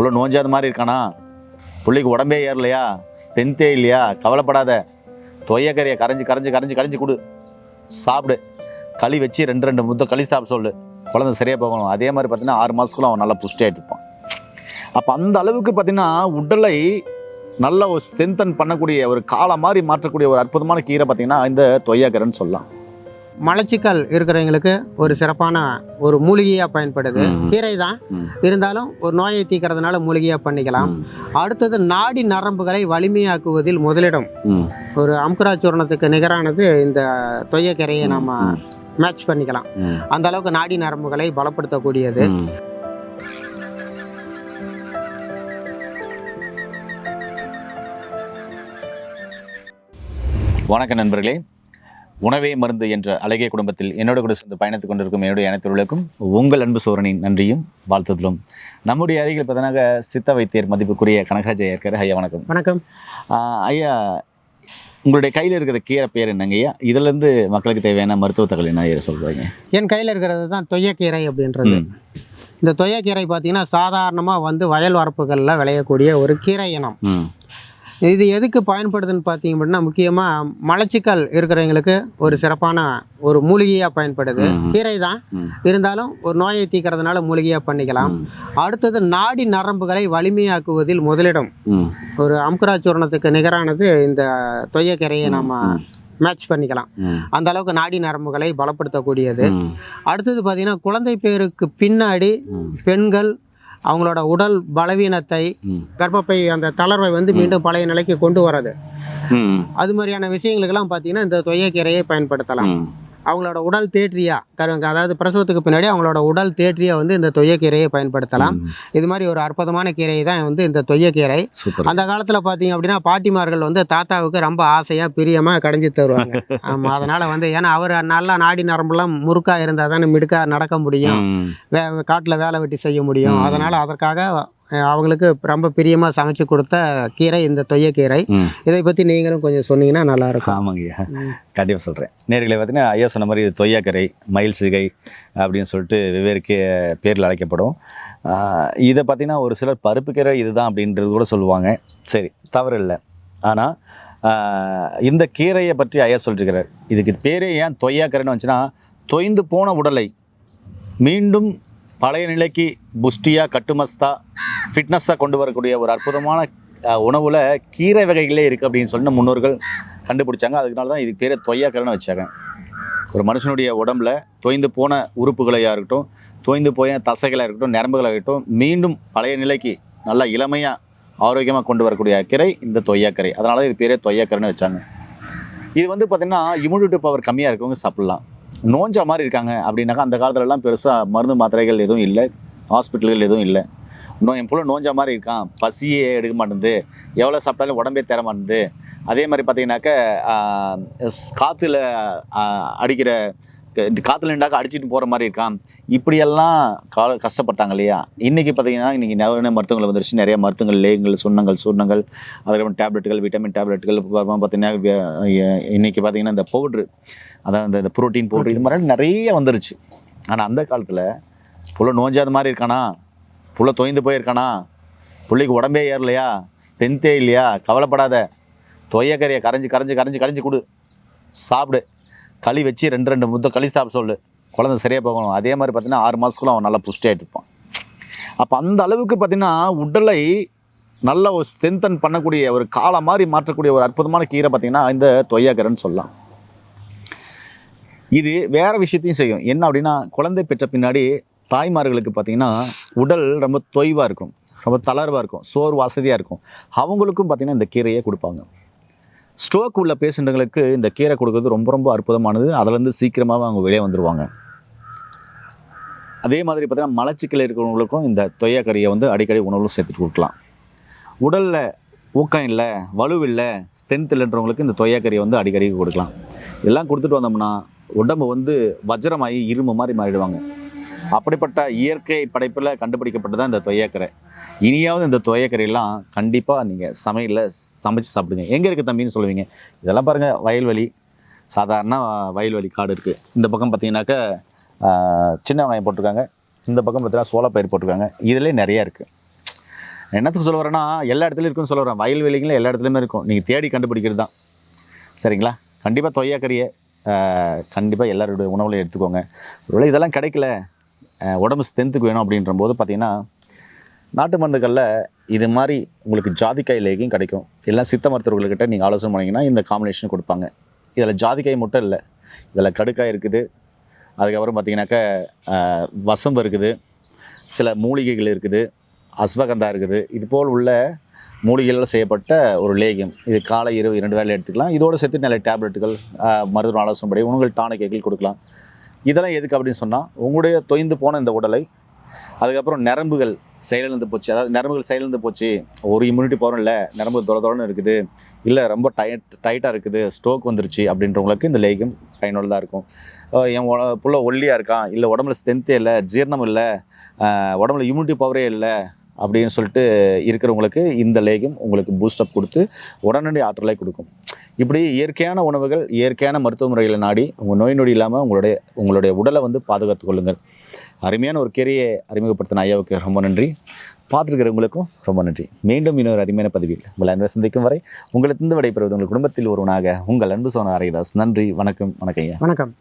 புள்ள நோஞ்சாத மாதிரி இருக்கானா? பிள்ளைக்கு உடம்பே ஏறலையா? ஸ்ட்ரென்த்தே இல்லையா? கவலைப்படாத. தொய்யக்கறியை கரைஞ்சி கரைஞ்சி கரைஞ்சி கரைஞ்சி கொடு. சாப்பிடு. களி வச்சு ரெண்டு ரெண்டு முத்த களி சாப்பிட சொல்லு. குழந்தை சரியாக போகணும். அதே மாதிரி பார்த்தீங்கன்னா ஆறு மாதத்துக்குள்ள அவன் நல்லா புஷ்டியாகிட்டு இருப்பான். அப்போ அந்த அளவுக்கு பார்த்தீங்கன்னா உடலை நல்ல ஒரு ஸ்ட்ரென்தன் பண்ணக்கூடிய ஒரு காலை மாதிரி மாற்றக்கூடிய ஒரு அற்புதமான கீரை பார்த்தீங்கன்னா இந்த தொய்யாக்கரைன்னு சொல்லலாம். மலச்சிக்கல் இருக்கிறவங்களுக்கு ஒரு சிறப்பான ஒரு மூலிகையாக பயன்படுது. கீரை தான். இருந்தாலும் ஒரு நோயை தீக்கிறதுனால மூலிகையாக பண்ணிக்கலாம் அடுத்தது நாடி நரம்புகளை வலிமையாக்குவதில் முதலிடம். ஒரு அம்குராச்சூர்ணத்துக்கு நிகரானது இந்த தொய்யக்கரையை நம்ம. மேட்ச் பண்ணிக்கலாம். அந்த அளவுக்கு நாடி நரம்புகளை பலப்படுத்தக்கூடியது ம். வணக்கம் நண்பர்களே உணவே மருந்து என்ற அழகிய குடும்பத்தில் என்னோட கூட சேர்ந்து பயணித்துக் கொண்டிருக்கும் என்னுடைய அனைத்துகளுக்கும் உங்கள் அன்பு சோரனின் நன்றியும் வாழ்த்துதலும். நம்முடைய அருகில் பார்த்தனாக சித்த வைத்தியர் மதிப்புக்குரிய கனகராஜ் இருக்காரு. ஐயா வணக்கம். வணக்கம். ஐயா உங்களுடைய கையில் இருக்கிற கீரை பேர் என்னங்க ஐயா? இதுலேருந்து மக்களுக்கு தேவையான மருத்துவ தகவல் என்ன ஐயா சொல்கிறீங்க என் கையில் இருக்கிறது தான் தொய்யக்கீரை அப்படின்றது. இந்த தொய்யக்கீரை பார்த்தீங்கன்னா சாதாரணமாக வந்து வயல் வரப்புகளில் விளையக்கூடிய ஒரு கீரை இனம். இது எதுக்கு பயன்படுதுன்னு பார்த்தீங்க அப்படின்னா முக்கியமாக மலச்சிக்கல் இருக்கிறவங்களுக்கு ஒரு சிறப்பான ஒரு மூலிகையாக பயன்படுது. கீரை தான். இருந்தாலும் ஒரு நோயை தீக்கிறதுனால மூலிகையாக பண்ணிக்கலாம். அடுத்தது நாடி நரம்புகளை வலிமையாக்குவதில் முதலிடம் ஒரு அம்குராச்சூர்ணத்துக்கு நிகரானது இந்த தொய்யக்கீரையை நம்ம. மேட்ச் பண்ணிக்கலாம். அந்த அளவுக்கு நாடி நரம்புகளை பலப்படுத்தக்கூடியது. அடுத்தது பார்த்தீங்கன்னா குழந்தை பேருக்கு பின்னாடி. பெண்கள் அவங்களோட உடல் பலவீனத்தை. கர்ப்பப்பை அந்த தளர்வை வந்து மீண்டும் பழைய நிலைக்கு கொண்டு வர்றது. அது மாதிரியான விஷயங்களுக்கெல்லாம் பார்த்தீங்கன்னா இந்த தொய்யக்கீரையை பயன்படுத்தலாம். அவங்களோட உடல் தேற்றியா? கரு அதாவது பிரசவத்துக்கு பின்னாடி அவங்களோட உடல் தேற்றியா வந்து இந்த தொய்யக்கீரையை பயன்படுத்தலாம். இது மாதிரி ஒரு அற்புதமான கீரை தான் வந்து இந்த தொய்யக்கீரை. அந்த காலத்தில் பார்த்தீங்க அப்படின்னா பாட்டிமார்கள் வந்து தாத்தாவுக்கு ரொம்ப ஆசையாக பிரியமாக கடைஞ்சி தருவாங்க. ஆமாம் அதனால் வந்து ஏன்னா அவர் நல்லா நாடி நரம்புலாம் முறுக்காக இருந்தால் தானே மிடுக்கா நடக்க முடியும். வே காட்டில் வேலை வெட்டி செய்ய முடியும். அதனால் அதற்காக அவங்களுக்கு ரொம்ப பிரியமாக சமைச்சு கொடுத்த கீரை இந்த தொய்யக்கீரை. இதை பற்றி நீங்களும் கொஞ்சம் சொன்னீங்கன்னா நல்லாயிருக்கும் ஆமாங்க ஐயா கண்டிப்பாக சொல்கிறேன் நேர்களை பார்த்தீங்கன்னா ஐயா சொன்ன மாதிரி இது தொய்யாக்கரை மயில் சிகை அப்படின்னு சொல்லிட்டு வெவ்வேறு கே பேரில் அழைக்கப்படும். இதை பார்த்தீங்கன்னா ஒரு சிலர் பருப்பு கீரை இதுதான் அப்படின்றது கூட சொல்லுவாங்க. சரி தவறு இல்லை. ஆனால் இந்த கீரையை பற்றி ஐயா சொல்லியிருக்கிறார் இதுக்கு பேரே ஏன் தொய்யாக்கரைன்னு வந்துச்சுன்னா தொய்ந்து போன உடலை மீண்டும் பழைய நிலைக்கு புஷ்டியாக கட்டுமஸ்தா ஃபிட்னஸாக கொண்டு வரக்கூடிய ஒரு அற்புதமான உணவில் கீரை வகைகளே இருக்குது அப்படின்னு சொன்ன முன்னோர்கள் கண்டுபிடிச்சாங்க. அதுக்குனால தான் இதுக்கு பேர் தொய்யாக்கரைன்னு வச்சாங்க. ஒரு மனுஷனுடைய உடம்புல தொய்ந்து போன உறுப்புகளையாக இருக்கட்டும் தொய்ந்து போய தசைகளாக இருக்கட்டும் நரம்புகளாக இருக்கட்டும் மீண்டும் பழைய நிலைக்கு நல்லா இளமையாக ஆரோக்கியமாக கொண்டு வரக்கூடிய கீரை இந்த தொய்யாக்கரை. அதனால தான் இது பேரே தொய்யாக்கரைன்னு வச்சாங்க. இது வந்து பார்த்திங்கன்னா இம்யூனிட்டி பவர் கம்மியாக இருக்கவங்க சாப்பிட்லாம். நோஞ்சா மாதிரி இருக்காங்க அப்படின்னாக்கா அந்த காலத்துலலாம் பெருசாக மருந்து மாத்திரைகள் எதுவும் இல்லை. ஹாஸ்பிட்டல்கள் எதுவும் இல்லை. இன்னும் என் புள்ள நோஞ்சா மாதிரி இருக்கான். பசியே எடுக்க மாட்டேங்குது. எவ்வளோ சாப்பிட்டாலும் உடம்பே தர மாட்டேங்குது. அதே மாதிரி பார்த்தீங்கன்னாக்க காற்றுல அடிக்கிற காத்துல நின்றாக்க அடிச்சுட்டு போகிற மாதிரி இருக்கான் இப்படியெல்லாம் கா கஷ்டப்பட்டாங்க இல்லையா? இன்றைக்கி பார்த்தீங்கன்னா இன்றைக்கி நிறைய மருத்துவங்கள் வந்துருச்சு. நிறைய மருத்துவங்கள் லேகங்கள் சுண்ணங்கள் சூர்ணங்கள் அதுக்கப்புறம் டேப்லெட்டுகள் விட்டமின் டேப்லெட்டுகள் பார்த்தீங்கன்னா இன்றைக்கி பார்த்தீங்கன்னா இந்த பவுட்ரு அதான் இந்த- இந்த புரோட்டீன் பவுட்ரு இது மாதிரி நிறைய வந்துருச்சு. ஆனால் அந்த காலத்தில் புள்ள நோஞ்சாத மாதிரி இருக்கானா? புள்ள தொய்ந்து போயிருக்கானா? பிள்ளைக்கு உடம்பே ஏறலையா? ஸ்ட்ரென்த்தே இல்லையா? கவலைப்படாத. தொய்யக்கறியை கரைஞ்சி கரைஞ்சி கரைஞ்சி கரைஞ்சி கொடு. சாப்பிடு. களி வச்சு ரெண்டு ரெண்டு முத்த களி சாப்பிட சொல்லு. குழந்தை சரியாக போகணும். அதே மாதிரி பார்த்தீங்கன்னா ஆறு மாதத்துக்குள்ள அவன் நல்லா புஷ்டியாகிட்டு இருப்பான் அப்போ அந்த அளவுக்கு பார்த்தீங்கன்னா உடலை நல்ல ஒரு ஸ்ட்ரென்தன் பண்ணக்கூடிய ஒரு காலை மாதிரி மாற்றக்கூடிய ஒரு அற்புதமான கீரை பார்த்தீங்கன்னா இந்த தொய்யாக்கரைன்னு சொல்லலாம். இது வேறு விஷயத்தையும் செய்யும். என்ன அப்படின்னா குழந்தை பெற்ற பின்னாடி தாய்மார்களுக்கு பார்த்தீங்கன்னா உடல் ரொம்ப தொய்வாக இருக்கும். ரொம்ப தளர்வாக இருக்கும். சோறு வசதியாக இருக்கும். அவங்களுக்கும் பார்த்திங்கன்னா இந்த கீரையை கொடுப்பாங்க. ஸ்ட்ரோக் உள்ள பேஷண்ட்டுங்களுக்கு இந்த கீரை கொடுக்குறது ரொம்ப ரொம்ப அற்புதமானது. அதுலேருந்து சீக்கிரமாகவே அவங்க வெளியே வந்துடுவாங்க அதே மாதிரி பார்த்தீங்கன்னா மலச்சிக்கல் இருக்கிறவங்களுக்கும் இந்த தொய்யக்கறியை வந்து அடிக்கடி உணவில் சேர்த்துட்டு கொடுக்கலாம். உடலில் ஊக்கம் இல்லை வலுவில்லை ஸ்ட்ரென்த் இல்லைன்றவங்களுக்கு இந்த தொய்யக்கறியை வந்து அடிக்கடி கொடுக்கலாம். இதெல்லாம் கொடுத்துட்டு வந்தோம்னா உடம்பு வந்து வஜ்ரமாகி இரும்பு மாதிரி மாறிடுவாங்க. அப்படிப்பட்ட இயற்கை படைப்பில் கண்டுபிடிக்கப்பட்டு தான் இந்த தொய்யாக்கரை. இனியாவது இந்த துவையக்கரையெல்லாம் கண்டிப்பாக நீங்கள் சமையலில் சமைச்சு சாப்பிடுங்க. எங்கே இருக்குது தம்பின்னு சொல்லுவீங்க. இதெல்லாம் பாருங்கள் வயல்வெளி. சாதாரண வயல்வெளி காடு இருக்குது இந்த பக்கம் பார்த்தீங்கன்னாக்கா சின்ன வெங்காயம் போட்டிருக்காங்க. இந்த பக்கம் பார்த்தீங்கன்னா சோளப்பயிர் போட்டிருக்காங்க. இதிலே நிறையா இருக்குது என்னத்துக்கு சொல்ல வரேன்னா எல்லா இடத்துலையும் இருக்குன்னு சொல்ல வரேன். வயல்வெளிகளும் எல்லா இடத்துலையுமே இருக்கும். நீங்கள் தேடி கண்டுபிடிக்கிறது தான் சரிங்களா கண்டிப்பாக தொய்யாக்கறியை கண்டிப்பாக எல்லாருடைய உணவுலையும் எடுத்துக்கோங்க. ஒருவேளை இதெல்லாம் கிடைக்கல. உடம்பு ஸ்ட்ரென்த்துக்கு வேணும் அப்படின்ற போது பார்த்தீங்கன்னா நாட்டு மருந்துகளில் இது மாதிரி உங்களுக்கு ஜாதிக்காய் லேகியும் கிடைக்கும். இல்லை சித்த மருத்துவர்கள்கிட்ட நீங்கள் ஆலோசனை பண்ணிங்கன்னா இந்த காம்பினேஷன் கொடுப்பாங்க. இதில் ஜாதிக்காய் மட்டும் இல்லை. இதில் கடுக்காய் இருக்குது. அதுக்கப்புறம் பார்த்திங்கனாக்கா வசம்பு இருக்குது. சில மூலிகைகள் இருக்குது. அஸ்வகந்தா இருக்குது. இது போல் உள்ள மூலிகைகளில் செய்யப்பட்ட ஒரு லேகியம். இது காலை இரவு இரண்டு வேலை எடுத்துக்கலாம். இதோடு சேர்த்து நிறைய டேப்லெட்டுகள் மருத்துவ ஆலோசனைப்படி உணவுகள் டானிக்கைகள் கொடுக்கலாம். இதெல்லாம் எதுக்கு அப்படின்னு சொன்னால் உங்களுடைய தொய்ந்து போன இந்த உடலை அதுக்கப்புறம் நரம்புகள் செயலிழந்து போச்சு. அதாவது நரம்புகள் செயலிழந்து போச்சு. ஒரு இம்யூனிட்டி பவரும் இல்லை நரம்பு தொலைதொடன்னு இருக்குது. இல்லை ரொம்ப டயட் டைட்டாக இருக்குது. ஸ்ட்ரோக் வந்துருச்சு அப்படின்றவங்களுக்கு இந்த லேகியம் பயனுள்ளதாக இருக்கும். என் புள்ள ஒல்லியாக இருக்கான். இல்லை உடம்புல ஸ்ட்ரென்த்தே இல்லை ஜீரணம் இல்லை உடம்புல இம்யூனிட்டி பவரே இல்லை அப்படின்னு சொல்லிட்டு இருக்கிறவங்களுக்கு இந்த லேகியம் உங்களுக்கு பூஸ்டப் கொடுத்து உடனடி ஆற்றலை கொடுக்கும். இப்படி இயற்கையான உணவுகள் இயற்கையான மருத்துவ முறைகளை நாடி உங்கள் நோய் நொடி இல்லாமல் உங்களுடைய உங்களுடைய உடலை வந்து பாதுகாத்து கொள்ளுங்கள். அருமையான ஒரு கேரியை அறிமுகப்படுத்தின ஐயாவுக்கு ரொம்ப நன்றி. பார்த்துருக்கிறவங்களுக்கும் ரொம்ப நன்றி. மீண்டும் இன்னொரு அருமையான பதிவில் உங்கள் அன்பை சந்திக்கும் வரை உங்களிடத்திலிருந்து விடைபெறுவது உங்கள் குடும்பத்தில் ஒருவனாக உங்கள் அன்பு சோன அரைதாஸ் நன்றி வணக்கம் வணக்கம் ஐயா வணக்கம்.